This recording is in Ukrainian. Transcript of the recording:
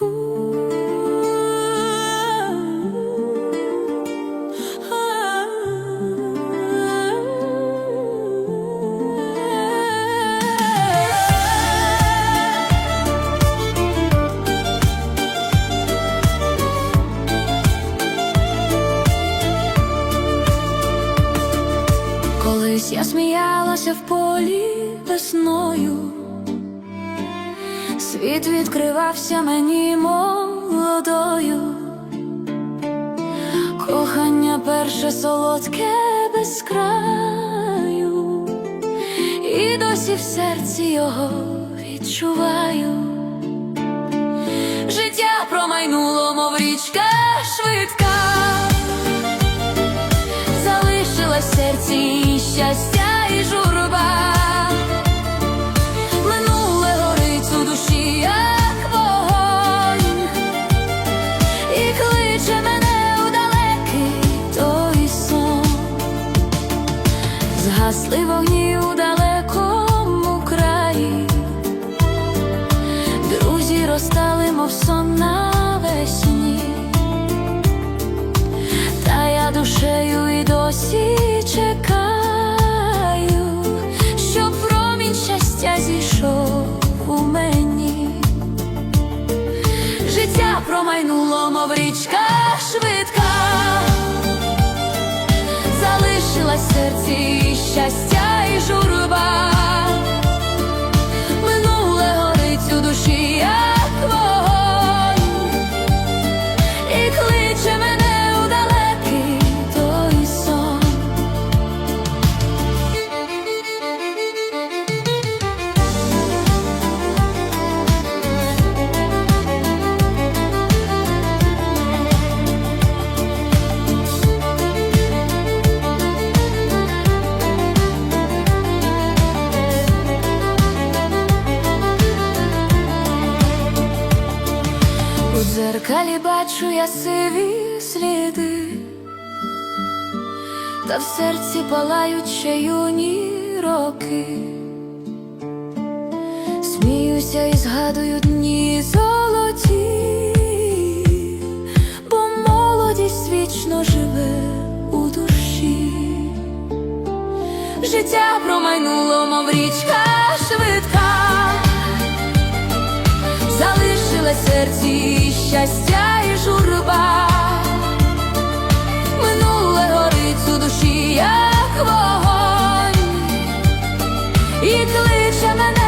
Колись я сміялася в полі весною, світ відкривався мені молодою, кохання перше солодке без краю, і досі в серці його відчуваю. Життя промайнуло, мов річка швидка залишилась в серці і щастя і журба. Згасли вогні у далекому краї, друзі розстали, мов сон навесні. Та я душею і досі чекаю, щоб промінь щастя зійшов у мені. Життя промайнуло, мов річка швидка, серці щастя і журба. Дзеркалі бачу я сиві сліди, та в серці палають ще юні роки. Сміюся і згадую дні золоті, бо молодість вічно живе у душі. Життя промайнуло, мов річка швидка серці щастя і журба. Минуле горить у душі, як вогонь, і кличе мене